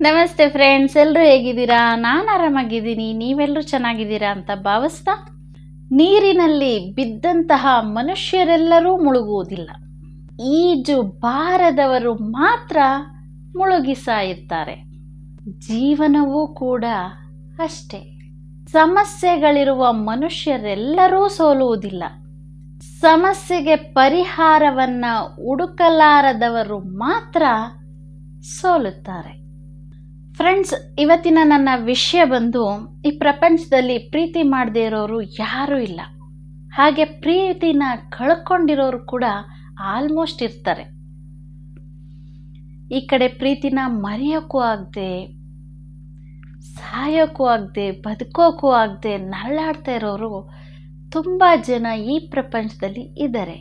ನಮಸ್ತೆ ಫ್ರೆಂಡ್ಸ್ ಎಲ್ಲರೂ ಹೇಗಿದ್ದೀರಾ? ನಾನು ಆರಾಮಾಗಿದ್ದೀನಿ. ನೀವೆಲ್ಲರೂ ಚೆನ್ನಾಗಿದ್ದೀರಾ ಅಂತ ಭಾವಿಸ್ತಾ? ನೀರಿನಲ್ಲಿ ಬಿದ್ದಂತಹ ಮನುಷ್ಯರೆಲ್ಲರೂ ಮುಳುಗುವುದಿಲ್ಲ. ಈಜು ಬಾರದವರು ಮಾತ್ರ ಮುಳುಗಿ ಸಾಯುತ್ತಾರೆ ಜೀವನವೂ ಕೂಡ ಅಷ್ಟೇ. ಸಮಸ್ಯೆಗಳಿರುವ ಮನುಷ್ಯರೆಲ್ಲರೂ ಸೋಲುವುದಿಲ್ಲ. ಸಮಸ್ಯೆಗೆ ಪರಿಹಾರವನ್ನ ಹುಡುಕಲಾರದವರು ಮಾತ್ರ ಸೋಲುತ್ತಾರೆ. ಫ್ರೆಂಡ್ಸ್ ಇವತ್ತಿನ ನನ್ನ ವಿಷಯ ಬಂದು ಈ ಪ್ರಪಂಚದಲ್ಲಿ ಪ್ರೀತಿ ಮಾಡದೇ ಇರೋರು ಯಾರೂ ಇಲ್ಲ. ಹಾಗೆ ಪ್ರೀತಿನ ಕಳ್ಕೊಂಡಿರೋರು ಕೂಡ ಆಲ್ಮೋಸ್ಟ್ ಇರ್ತಾರೆ. ಈ ಕಡೆ ಪ್ರೀತಿನ ಮರೆಯೋಕ್ಕೂ ಆಗದೆ, ಸಾಯೋಕ್ಕೂ ಆಗದೆ, ಬದುಕೋಕ್ಕೂ ಆಗದೆ ನರಳಾಡ್ತಾ ಇರೋರು ತುಂಬ ಜನ ಈ ಪ್ರಪಂಚದಲ್ಲಿ ಇದ್ದಾರೆ.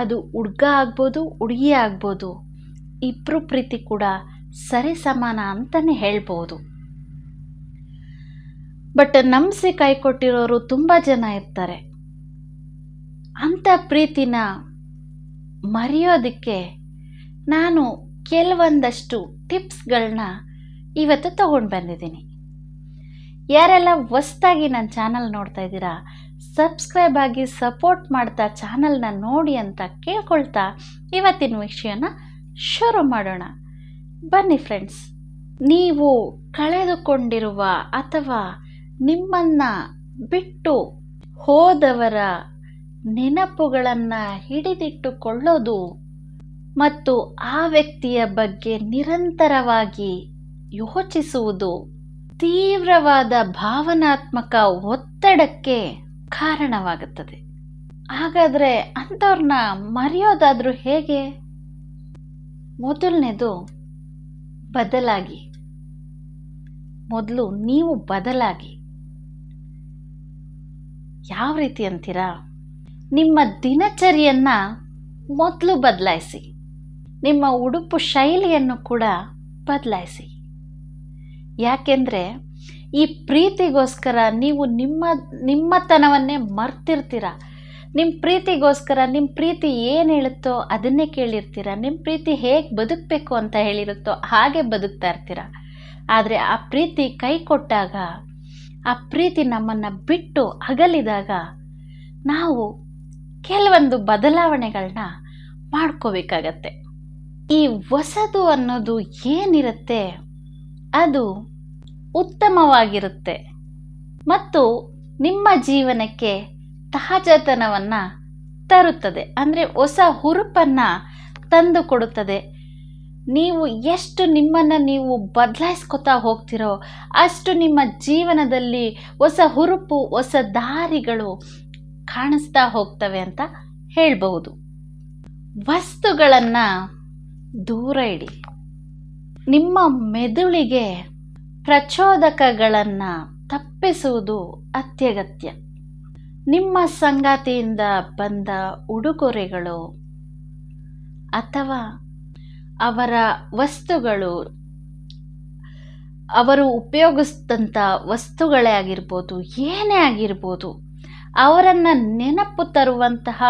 ಅದು ಹುಡ್ಗ ಆಗ್ಬೋದು ಹುಡುಗಿ ಆಗ್ಬೋದು ಇಬ್ಬರು ಪ್ರೀತಿ ಕೂಡ ಸರಿ ಸಮಾನ ಅಂತಲೇ ಹೇಳ್ಬೋದು. ಬಟ್ ನಂಬಿಸಿ ಕೈ ಕೊಟ್ಟಿರೋರು ತುಂಬ ಜನ ಇರ್ತಾರೆ. ಅಂಥ ಪ್ರೀತಿನ ಮರೆಯೋದಕ್ಕೆ ನಾನು ಕೆಲವೊಂದಷ್ಟು ಟಿಪ್ಸ್ಗಳನ್ನ ಇವತ್ತು ತಗೊಂಡು ಬಂದಿದ್ದೀನಿ. ಯಾರೆಲ್ಲ ಹೊಸ್ದಾಗಿ ನನ್ನ ಚಾನಲ್ ನೋಡ್ತಾ ಇದ್ದೀರಾ, ಸಬ್ಸ್ಕ್ರೈಬ್ ಆಗಿ ಸಪೋರ್ಟ್ ಮಾಡ್ತಾ ಚಾನಲ್ನ ನೋಡಿ ಅಂತ ಕೇಳ್ಕೊಳ್ತಾ ಇವತ್ತಿನ ವಿಷಯನ ಶುರು ಮಾಡೋಣ. ಬನ್ನಿ ಫ್ರೆಂಡ್ಸ್, ನೀವು ಕಳೆದುಕೊಂಡಿರುವ ಅಥವಾ ನಿಮ್ಮನ್ನು ಬಿಟ್ಟು ಹೋದವರ ನೆನಪುಗಳನ್ನು ಹಿಡಿದಿಟ್ಟುಕೊಳ್ಳೋದು ಮತ್ತು ಆ ವ್ಯಕ್ತಿಯ ಬಗ್ಗೆ ನಿರಂತರವಾಗಿ ಯೋಚಿಸುವುದು ತೀವ್ರವಾದ ಭಾವನಾತ್ಮಕ ಒತ್ತಡಕ್ಕೆ ಕಾರಣವಾಗುತ್ತದೆ. ಹಾಗಾದರೆ ಅಂಥವ್ರನ್ನ ಮರೆಯೋದಾದರೂ ಹೇಗೆ? ಮೊದಲನೇದು ಬದಲಾಗಿ. ಮೊದಲು ನೀವು ಬದಲಾಗಿ. ಯಾವ ರೀತಿ ಅಂತೀರಾ? ನಿಮ್ಮ ದಿನಚರಿಯನ್ನು ಮೊದಲು ಬದಲಾಯಿಸಿ. ನಿಮ್ಮ ಉಡುಪು ಶೈಲಿಯನ್ನು ಕೂಡ ಬದಲಾಯಿಸಿ. ಯಾಕೆಂದರೆ ಈ ಪ್ರೀತಿಗೋಸ್ಕರ ನೀವು ನಿಮ್ಮ ನಿಮ್ಮತನವನ್ನೇ ಮರ್ತಿರ್ತೀರ? ನಿಮ್ಮ ಪ್ರೀತಿಗೋಸ್ಕರ ನಿಮ್ಮ ಪ್ರೀತಿ ಏನು ಹೇಳುತ್ತೋ ಅದನ್ನೇ ಕೇಳಿರ್ತೀರ? ನಿಮ್ಮ ಪ್ರೀತಿ ಹೇಗೆ ಬದುಕಬೇಕು ಅಂತ ಹೇಳಿರುತ್ತೋ ಹಾಗೆ ಬದುಕ್ತಾ ಇರ್ತೀರ? ಆದರೆ ಆ ಪ್ರೀತಿ ಕೈ ಕೊಟ್ಟಾಗ, ಆ ಪ್ರೀತಿ ನಮ್ಮನ್ನು ಬಿಟ್ಟು ಅಗಲಿದಾಗ ನಾವು ಕೆಲವೊಂದು ಬದಲಾವಣೆಗಳನ್ನ ಮಾಡ್ಕೋಬೇಕಾಗತ್ತೆ. ಈ ಹೊಸದು ಅನ್ನೋದು ಏನಿರುತ್ತೆ, ಅದು ಉತ್ತಮವಾಗಿರುತ್ತೆ. ಮತ್ತು ನಿಮ್ಮ ಜೀವನಕ್ಕೆ ತಾಜಾತನವನ್ನು ತರುತ್ತದೆ. ಅಂದರೆ ಹೊಸ ಹುರುಪನ್ನು ತಂದು ಕೊಡುತ್ತದೆ ನೀವು ಎಷ್ಟು ನಿಮ್ಮನ್ನು ನೀವು ಬದಲಾಯಿಸ್ಕೊತಾ ಹೋಗ್ತಿರೋ, ಅಷ್ಟು ನಿಮ್ಮ ಜೀವನದಲ್ಲಿ ಹೊಸ ಹುರುಪು, ಹೊಸ ದಾರಿಗಳು ಕಾಣಿಸ್ತಾ ಹೋಗ್ತವೆ ಅಂತ ಹೇಳಬಹುದು. ವಸ್ತುಗಳನ್ನು ದೂರ ಇಡಿ. ನಿಮ್ಮ ಮೆದುಳಿಗೆ ಪ್ರಚೋದಕಗಳನ್ನು ತಪ್ಪಿಸುವುದು ಅತ್ಯಗತ್ಯ. ನಿಮ್ಮ ಸಂಗಾತಿಯಿಂದ ಬಂದ ಉಡುಗೊರೆಗಳು ಅಥವಾ ಅವರ ವಸ್ತುಗಳು, ಅವರು ಉಪಯೋಗಿಸಿದಂಥ ವಸ್ತುಗಳೇ ಆಗಿರ್ಬೋದು, ಏನೇ ಆಗಿರ್ಬೋದು, ಅವರನ್ನು ನೆನಪು ತರುವಂತಹ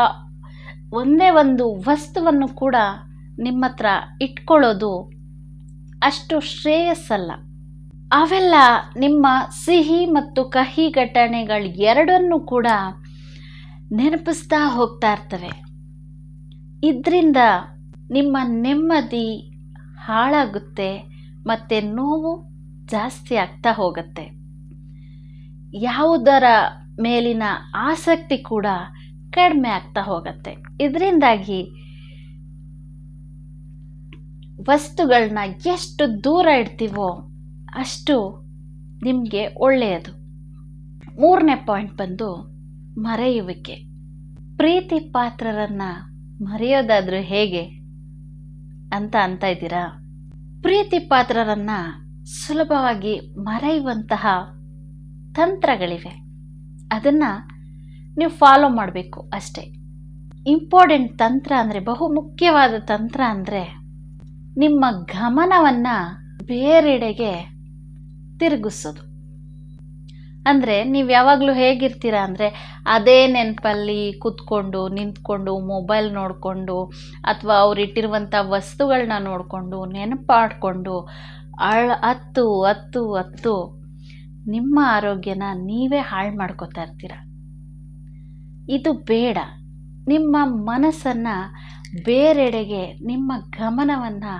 ಒಂದೇ ಒಂದು ವಸ್ತುವನ್ನು ಕೂಡ ನಿಮ್ಮ ಹತ್ರ ಇಟ್ಕೊಳ್ಳೋದು ಅಷ್ಟು ಶ್ರೇಯಸ್ಸಲ್ಲ. ಅವೆಲ್ಲ ನಿಮ್ಮ ಸಿಹಿ ಮತ್ತು ಕಹಿ ಘಟನೆಗಳು ಎರಡನ್ನೂ ಕೂಡ ನೆನಪಿಸ್ತಾ ಹೋಗ್ತಾ ಇರ್ತವೆ. ಇದರಿಂದ ನಿಮ್ಮ ನೆಮ್ಮದಿ ಹಾಳಾಗುತ್ತೆ ಮತ್ತು ನೋವು ಜಾಸ್ತಿ ಆಗ್ತಾ ಹೋಗುತ್ತೆ. ಯಾವುದರ ಮೇಲಿನ ಆಸಕ್ತಿ ಕೂಡ ಕಡಿಮೆ ಆಗ್ತಾ ಹೋಗುತ್ತೆ. ಇದರಿಂದಾಗಿ ವಸ್ತುಗಳನ್ನ ಎಷ್ಟು ದೂರ ಇಡ್ತೀವೋ ಅಷ್ಟು ನಿಮಗೆ ಒಳ್ಳೆಯದು. ಮೂರನೇ ಪಾಯಿಂಟ್ ಬಂದು ಮರೆಯುವಿಕೆ. ಪ್ರೀತಿ ಪಾತ್ರರನ್ನು ಮರೆಯೋದಾದರೂ ಹೇಗೆ ಅಂತ ಅಂತ ಇದ್ದೀರಾ? ಪ್ರೀತಿ ಪಾತ್ರರನ್ನು ಸುಲಭವಾಗಿ ಮರೆಯುವಂತಹ ತಂತ್ರಗಳಿವೆ. ಅದನ್ನು ನೀವು ಫಾಲೋ ಮಾಡಬೇಕು ಅಷ್ಟೇ. ಇಂಪಾರ್ಟೆಂಟ್ ತಂತ್ರ ಅಂದರೆ ಬಹು ಮುಖ್ಯವಾದ ತಂತ್ರ ಅಂದರೆ ನಿಮ್ಮ ಗಮನವನ್ನು ಬೇರೆಡೆಗೆ ತಿರುಗಿಸೋದು. ಅಂದರೆ ನೀವು ಯಾವಾಗಲೂ ಹೇಗಿರ್ತೀರ ಅಂದರೆ ಅದೇ ನೆನಪಲ್ಲಿ ಕೂತ್ಕೊಂಡು, ನಿಂತ್ಕೊಂಡು ಮೊಬೈಲ್ ನೋಡಿಕೊಂಡು ಅಥವಾ ಅವ್ರು ಇಟ್ಟಿರುವಂಥ ವಸ್ತುಗಳನ್ನ ನೋಡಿಕೊಂಡು, ನೆನಪಾಡಿಕೊಂಡು, ಅಳ ಹತ್ತು ಹತ್ತು ಹತ್ತು ನಿಮ್ಮ ಆರೋಗ್ಯನ ನೀವೇ ಹಾಳು ಮಾಡ್ಕೋತಾ ಇರ್ತೀರ? ಇದು ಬೇಡ. ನಿಮ್ಮ ಮನಸ್ಸನ್ನು ಬೇರೆಡೆಗೆ, ನಿಮ್ಮ ಗಮನವನ್ನು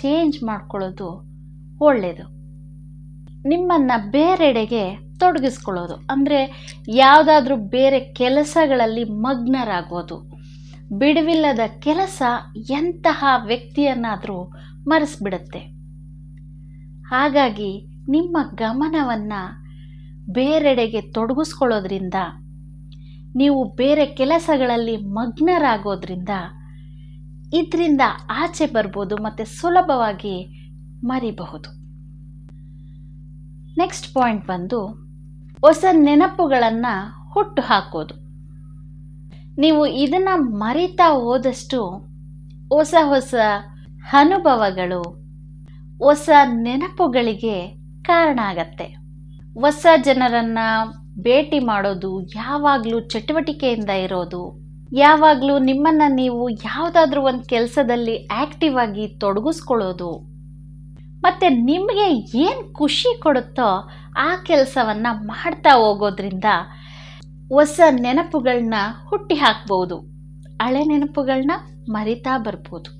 ಚೇಂಜ್ ಮಾಡ್ಕೊಳ್ಳೋದು ಒಳ್ಳೆಯದು ನಿಮ್ಮನ್ನು ಬೇರೆಡೆಗೆ ತೊಡಗಿಸ್ಕೊಳ್ಳೋದು. ಅಂದರೆ ಯಾವುದಾದ್ರೂ ಬೇರೆ ಕೆಲಸಗಳಲ್ಲಿ ಮಗ್ನರಾಗೋದು. ಬಿಡುವಿಲ್ಲದ ಕೆಲಸ ಎಂತಹ ವ್ಯಕ್ತಿಯನ್ನಾದರೂ ಮರೆಸ್ಬಿಡುತ್ತೆ. ಹಾಗಾಗಿ ನಿಮ್ಮ ಗಮನವನ್ನು ಬೇರೆಡೆಗೆ ತೊಡಗಿಸ್ಕೊಳ್ಳೋದ್ರಿಂದ, ನೀವು ಬೇರೆ ಕೆಲಸಗಳಲ್ಲಿ ಮಗ್ನರಾಗೋದ್ರಿಂದ ಇದರಿಂದ ಆಚೆ ಬರ್ಬೋದು ಮತ್ತು ಸುಲಭವಾಗಿ ಮರಿಬಹುದು. ನೆಕ್ಸ್ಟ್ ಪಾಯಿಂಟ್ ಬಂದು ಹೊಸ ನೆನಪುಗಳನ್ನು ಹುಟ್ಟು ಹಾಕೋದು. ನೀವು ಇದನ್ನು ಮರಿತಾ ಹೋದಷ್ಟು ಹೊಸ ಹೊಸ ಅನುಭವಗಳು, ಹೊಸ ನೆನಪುಗಳಿಗೆ ಕಾರಣ ಆಗತ್ತೆ. ಹೊಸ ಜನರನ್ನು ಭೇಟಿ ಮಾಡೋದು, ಯಾವಾಗಲೂ ಚಟುವಟಿಕೆಯಿಂದ ಇರೋದು, ಯಾವಾಗಲೂ ನಿಮ್ಮನ್ನು ನೀವು ಯಾವುದಾದ್ರೂ ಒಂದು ಕೆಲಸದಲ್ಲಿ ಆ್ಯಕ್ಟಿವ್ ಆಗಿ ತೊಡಗಿಸ್ಕೊಳ್ಳೋದು. ಮತ್ತು ನಿಮಗೆ ಏನು ಖುಷಿ ಕೊಡುತ್ತೋ ಆ ಕೆಲಸವನ್ನು ಮಾಡ್ತಾ ಹೋಗೋದ್ರಿಂದ ಹೊಸ ನೆನಪುಗಳನ್ನ ಹುಟ್ಟಿ ಹಾಕ್ಬೋದು. ಹಳೆ ನೆನಪುಗಳನ್ನ ಮರಿತಾ ಬರ್ಬೋದು.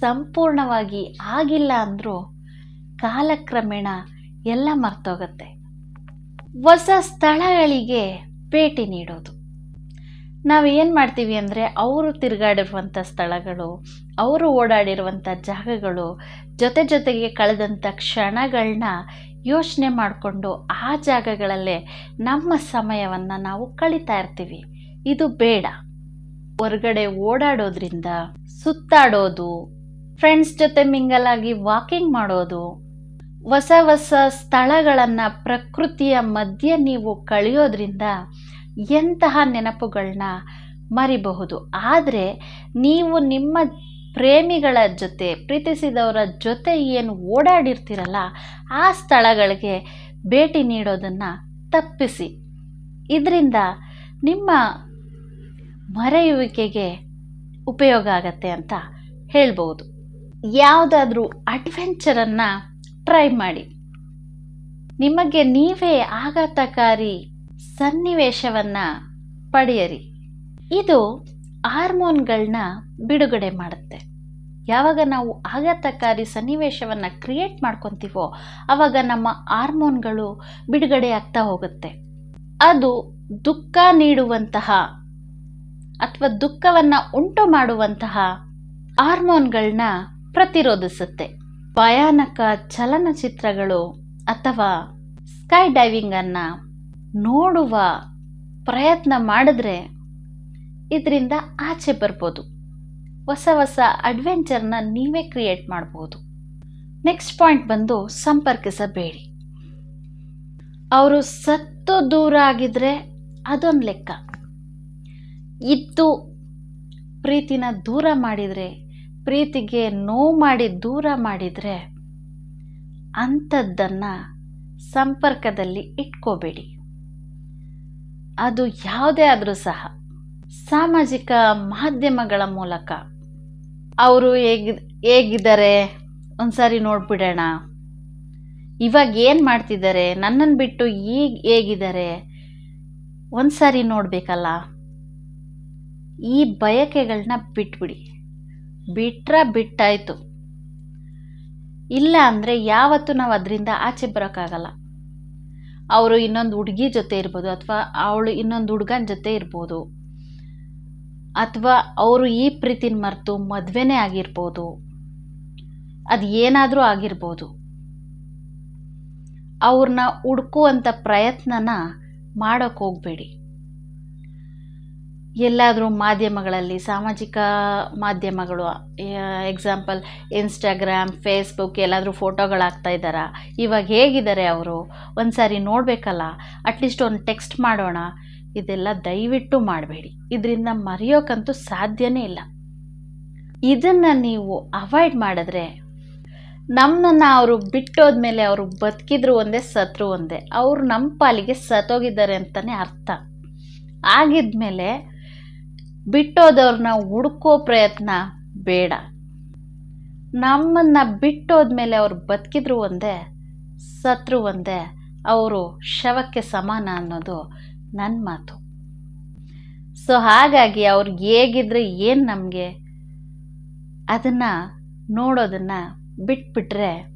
ಸಂಪೂರ್ಣವಾಗಿ ಆಗಿಲ್ಲ ಅಂದರೂ ಕಾಲಕ್ರಮೇಣ ಎಲ್ಲ ಮರ್ತೋಗತ್ತೆ. ಹೊಸ ಸ್ಥಳಗಳಿಗೆ ಭೇಟಿ ನೀಡೋದು. ನಾವು ಏನು ಮಾಡ್ತೀವಿ ಅಂದರೆ ಅವರು ತಿರುಗಾಡಿರುವಂಥ ಸ್ಥಳಗಳು, ಅವರು ಓಡಾಡಿರುವಂಥ ಜಾಗಗಳು, ಜೊತೆ ಜೊತೆಗೆ ಕಳೆದಂಥ ಕ್ಷಣಗಳನ್ನ ಯೋಚನೆ ಮಾಡಿಕೊಂಡು ಆ ಜಾಗಗಳಲ್ಲೇ ನಮ್ಮ ಸಮಯವನ್ನು ನಾವು ಕಳೀತಾ ಇರ್ತೀವಿ. ಇದು ಬೇಡ. ಹೊರಗಡೆ ಓಡಾಡೋದ್ರಿಂದ, ಸುತ್ತಾಡೋದು ಫ್ರೆಂಡ್ಸ್ ಜೊತೆ ಮಿಂಗಲಾಗಿ ವಾಕಿಂಗ್ ಮಾಡೋದು, ಹೊಸ ಹೊಸ ಸ್ಥಳಗಳನ್ನು ಪ್ರಕೃತಿಯ ಮಧ್ಯೆ ನೀವು ಕಳೆಯೋದ್ರಿಂದ ಎಂತಹ ನೆನಪುಗಳನ್ನ ಮರಿಬಹುದು. ಆದರೆ ನೀವು ನಿಮ್ಮ ಪ್ರೇಮಿಗಳ ಜೊತೆ, ಪ್ರೀತಿಸಿದವರ ಜೊತೆ ಏನು ಓಡಾಡಿರ್ತೀರಲ್ಲ, ಆ ಸ್ಥಳಗಳಿಗೆ ಭೇಟಿ ನೀಡೋದನ್ನು ತಪ್ಪಿಸಿ. ಇದರಿಂದ ನಿಮ್ಮ ಮರೆಯುವಿಕೆಗೆ ಉಪಯೋಗ ಆಗತ್ತೆ ಅಂತ ಹೇಳ್ಬೋದು ಯಾವುದಾದ್ರೂ ಅಡ್ವೆಂಚರನ್ನು ಟ್ರೈ ಮಾಡಿ. ನಿಮಗೆ ನೀವೇ ಆಘಾತಕಾರಿ ಸನ್ನಿವೇಶವನ್ನು ಪಡೆಯಿರಿ. ಇದು ಹಾರ್ಮೋನ್ಗಳನ್ನ ಬಿಡುಗಡೆ ಮಾಡುತ್ತೆ. ಯಾವಾಗ ನಾವು ಆಘಾತಕಾರಿ ಸನ್ನಿವೇಶವನ್ನು ಕ್ರಿಯೇಟ್ ಮಾಡ್ಕೊತೀವೋ ಆವಾಗ ನಮ್ಮ ಹಾರ್ಮೋನ್ಗಳು ಬಿಡುಗಡೆ ಆಗ್ತಾ ಹೋಗುತ್ತೆ. ಅದು ದುಃಖ ನೀಡುವಂತಹ ಅಥವಾ ದುಃಖವನ್ನು ಉಂಟು ಮಾಡುವಂತಹ ಹಾರ್ಮೋನ್ಗಳನ್ನ ಪ್ರತಿರೋಧಿಸುತ್ತೆ. ಭಯಾನಕ ಚಲನಚಿತ್ರಗಳು ಅಥವಾ ಸ್ಕೈ ಡೈವಿಂಗನ್ನು ನೋಡುವ ಪ್ರಯತ್ನ ಮಾಡಿದ್ರೆ ಇದರಿಂದ ಆಚೆ ಬರ್ಬೋದು. ಹೊಸ ಹೊಸ ಅಡ್ವೆಂಚರ್ನ ನೀವೇ ಕ್ರಿಯೇಟ್ ಮಾಡ್ಬೋದು. ನೆಕ್ಸ್ಟ್ ಪಾಯಿಂಟ್ ಬಂದು ಸಂಪರ್ಕಿಸಬೇಡಿ. ಅವರು ಸತ್ತು ದೂರ ಆಗಿದ್ರೆ ಅದೊಂದು ಲೆಕ್ಕ. ಇದ್ದು ಪ್ರೀತಿನ ದೂರ ಮಾಡಿದರೆ, ಪ್ರೀತಿಗೆ ನೋವು ಮಾಡಿ ದೂರ ಮಾಡಿದರೆ ಅಂಥದ್ದನ್ನು ಸಂಪರ್ಕದಲ್ಲಿ ಇಟ್ಕೋಬೇಡಿ. ಅದು ಯಾವುದೇ ಆದರೂ ಸಹ ಸಾಮಾಜಿಕ ಮಾಧ್ಯಮಗಳ ಮೂಲಕ ಅವರು ಹೇಗಿ, ಹೇಗಿದ್ದಾರೆ? ಒಂದ್ಸಾರಿ ನೋಡ್ಬಿಡೋಣ. ಇವಾಗ ಏನು ಮಾಡ್ತಿದ್ದಾರೆ? ನನ್ನನ್ನು ಬಿಟ್ಟು ಈಗ ಹೇಗಿದ್ದಾರೆ? ಒಂದ್ಸಾರಿ ನೋಡಬೇಕಲ್ಲ. ಈ ಬಯಕೆಗಳನ್ನ ಬಿಟ್ಬಿಡಿ. ಬಿಟ್ರ ಬಿಟ್ಟಾಯಿತು. ಇಲ್ಲ ಅಂದರೆ ಯಾವತ್ತೂ ನಾವು ಅದರಿಂದ ಆಚೆ ಬರೋಕ್ಕಾಗಲ್ಲ. ಅವರು ಇನ್ನೊಂದು ಹುಡುಗಿ ಜೊತೆ ಇರ್ಬೋದು ಅಥವಾ ಅವಳು ಇನ್ನೊಂದು ಹುಡುಗನ ಜೊತೆ ಇರ್ಬೋದು. ಅಥವಾ ಅವರು ಈ ಪ್ರೀತಿನ ಮರೆತು ಮದುವೆನೇ ಆಗಿರ್ಬೋದು. ಅದು ಏನಾದರೂ ಆಗಿರ್ಬೋದು. ಅವ್ರನ್ನ ಹುಡ್ಕುವಂಥ ಪ್ರಯತ್ನನ ಮಾಡೋಕ್ಕೆ ಹೋಗಬೇಡಿ. ಎಲ್ಲಾದರೂ ಮಾಧ್ಯಮಗಳಲ್ಲಿ, ಸಾಮಾಜಿಕ ಮಾಧ್ಯಮಗಳು ಎಕ್ಸಾಂಪಲ್ ಇನ್ಸ್ಟಾಗ್ರಾಮ್ ಫೇಸ್ಬುಕ್ ಎಲ್ಲಾದರೂ ಫೋಟೋಗಳಾಗ್ತಾ ಇದ್ದಾರಾ? ಇವಾಗ ಹೇಗಿದ್ದಾರೆ ಅವರು? ಒಂದು ಸಾರಿ ನೋಡಬೇಕಲ್ಲ ಅಟ್ಲೀಸ್ಟ್ ಒಂದು ಟೆಕ್ಸ್ಟ್ ಮಾಡೋಣ. ಇದೆಲ್ಲ ದಯವಿಟ್ಟು ಮಾಡಬೇಡಿ. ಇದರಿಂದ ಮರೆಯೋಕ್ಕಂತೂ ಸಾಧ್ಯನೇ ಇಲ್ಲ. ಇದನ್ನು ನೀವು ಅವಾಯ್ಡ್ ಮಾಡಿದ್ರೆ ನಮ್ಮನ್ನು ಅವರು ಬಿಟ್ಟೋದ್ಮೇಲೆ ಅವರು ಬದುಕಿದ್ರು ಒಂದೇ, ಸತ್ರು ಒಂದೇ. ಅವರು ನಮ್ಮ ಪಾಲಿಗೆ ಸತ್ತೋಗಿದ್ದಾರೆ ಅಂತಲೇ ಅರ್ಥ. ಆಗಿದ್ಮೇಲೆ ಬಿಟ್ಟೋದವ್ರನ್ನ ಹುಡ್ಕೋ ಪ್ರಯತ್ನ ಬೇಡ. ನಮ್ಮನ್ನು ಬಿಟ್ಟೋದ್ಮೇಲೆ ಅವ್ರು ಬದುಕಿದ್ರು ಒಂದೇ, ಸತ್ರು ಒಂದೇ, ಅವರು ಶವಕ್ಕೆ ಸಮಾನ ಅನ್ನೋದು ನನ್ನ ಮಾತು. ಸೊ ಹಾಗಾಗಿ ಅವ್ರು ಹೇಗಿದ್ರೆ ಏನು ನಮಗೆ? ಅದನ್ನು ನೋಡೋದನ್ನು ಬಿಟ್ಬಿಟ್ರೆ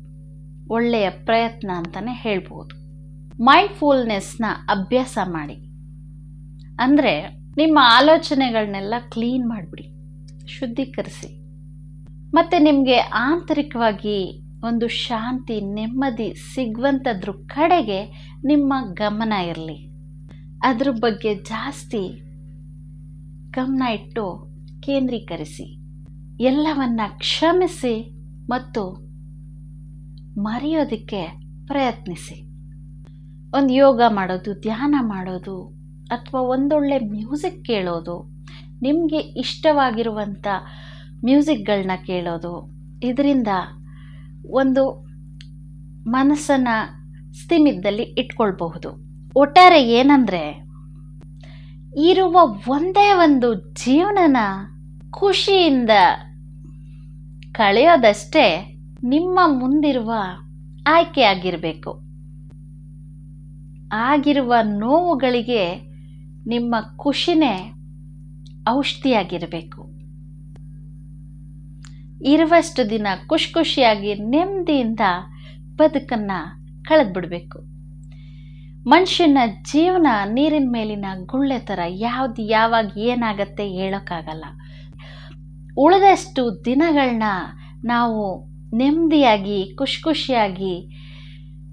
ಒಳ್ಳೆಯ ಪ್ರಯತ್ನ ಅಂತಲೇ ಹೇಳ್ಬೋದು. ಮೈಂಡ್ಫುಲ್ನೆಸ್ನ ಅಭ್ಯಾಸ ಮಾಡಿ. ಅಂದರೆ ನಿಮ್ಮ ಆಲೋಚನೆಗಳನ್ನೆಲ್ಲ ಕ್ಲೀನ್ ಮಾಡಿಬಿಡಿ, ಶುದ್ಧೀಕರಿಸಿ. ಮತ್ತು ನಿಮಗೆ ಆಂತರಿಕವಾಗಿ ಒಂದು ಶಾಂತಿ, ನೆಮ್ಮದಿ ಸಿಗುವಂಥದ್ರ ಕಡೆಗೆ ನಿಮ್ಮ ಗಮನ ಇರಲಿ. ಅದ್ರ ಬಗ್ಗೆ ಜಾಸ್ತಿ ಗಮನ ಇಟ್ಟು ಕೇಂದ್ರೀಕರಿಸಿ. ಎಲ್ಲವನ್ನ ಕ್ಷಮಿಸಿ ಮತ್ತು ಮರೆಯೋದಕ್ಕೆ ಪ್ರಯತ್ನಿಸಿ. ಒಂದು ಯೋಗ ಮಾಡೋದು, ಧ್ಯಾನ ಮಾಡೋದು ಅಥವಾ ಒಂದೊಳ್ಳೆ ಮ್ಯೂಸಿಕ್ ಕೇಳೋದು, ನಿಮಗೆ ಇಷ್ಟವಾಗಿರುವಂಥ ಮ್ಯೂಸಿಕ್ಗಳನ್ನ ಕೇಳೋದು, ಇದರಿಂದ ಒಂದು ಮನಸ್ಸನ್ನು ಸ್ಥಿಮಿತದಲ್ಲಿ ಇಟ್ಕೊಳ್ಬಹುದು. ಒಟ್ಟಾರೆ ಏನಂದರೆ, ಇರುವ ಒಂದೇ ಒಂದು ಜೀವನನ ಖುಷಿಯಿಂದ ಕಳೆಯೋದಷ್ಟೇ ನಿಮ್ಮ ಮುಂದಿರುವ ಆಯ್ಕೆಯಾಗಿರಬೇಕು ಆಗಿರುವ ನೋವುಗಳಿಗೆ ನಿಮ್ಮ ಖುಷಿನೇ ಔಷಧಿಯಾಗಿರಬೇಕು. ಇರುವಷ್ಟು ದಿನ ಖುಷಿ ಖುಷಿಯಾಗಿ ನೆಮ್ಮದಿಯಿಂದ ಬದುಕನ್ನು ಕಳೆದ್ಬಿಡಬೇಕು. ಮನುಷ್ಯನ ಜೀವನ ನೀರಿನ ಮೇಲಿನ ಗುಳ್ಳೆ ಥರ ಯಾವ್ದು ಯಾವಾಗ ಏನಾಗತ್ತೆ ಹೇಳೋಕ್ಕಾಗಲ್ಲ. ಉಳಿದಷ್ಟು ದಿನಗಳನ್ನ ನಾವು ನೆಮ್ಮದಿಯಾಗಿ ಖುಷಿ ಖುಷಿಯಾಗಿ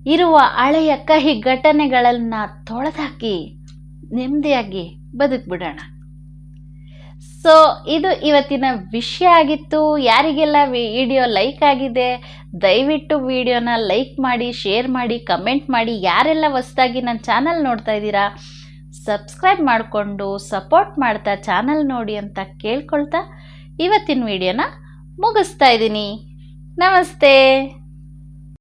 ಇರುವ ಹಳೆಯ ಕಹಿ ಘಟನೆಗಳನ್ನು ತೊಳೆದಾಕಿ ನೆಮ್ಮದಿಯಾಗಿ ಬದುಕ್ಬಿಡೋಣ. ಸೊ ಇದು ಇವತ್ತಿನ ವಿಷಯ ಆಗಿತ್ತು. ಯಾರಿಗೆಲ್ಲ ವಿಡಿಯೋ ಲೈಕ್ ಆಗಿದೆ, ದಯವಿಟ್ಟು ವಿಡಿಯೋನ ಲೈಕ್ ಮಾಡಿ ಶೇರ್ ಮಾಡಿ ಕಮೆಂಟ್ ಮಾಡಿ, ಯಾರೆಲ್ಲ ಹೊಸ್ದಾಗಿ ನನ್ನ ಚಾನಲ್ ನೋಡ್ತಾ ಇದ್ದೀರಾ ಸಬ್ಸ್ಕ್ರೈಬ್ ಮಾಡಿಕೊಂಡು ಸಪೋರ್ಟ್ ಮಾಡ್ತಾ ಚಾನಲ್ ನೋಡಿ ಅಂತ ಕೇಳ್ಕೊಳ್ತಾ ಇವತ್ತಿನ ವಿಡಿಯೋನ ಮುಗಿಸ್ತಾ ಇದ್ದೀನಿ. ನಮಸ್ತೆ!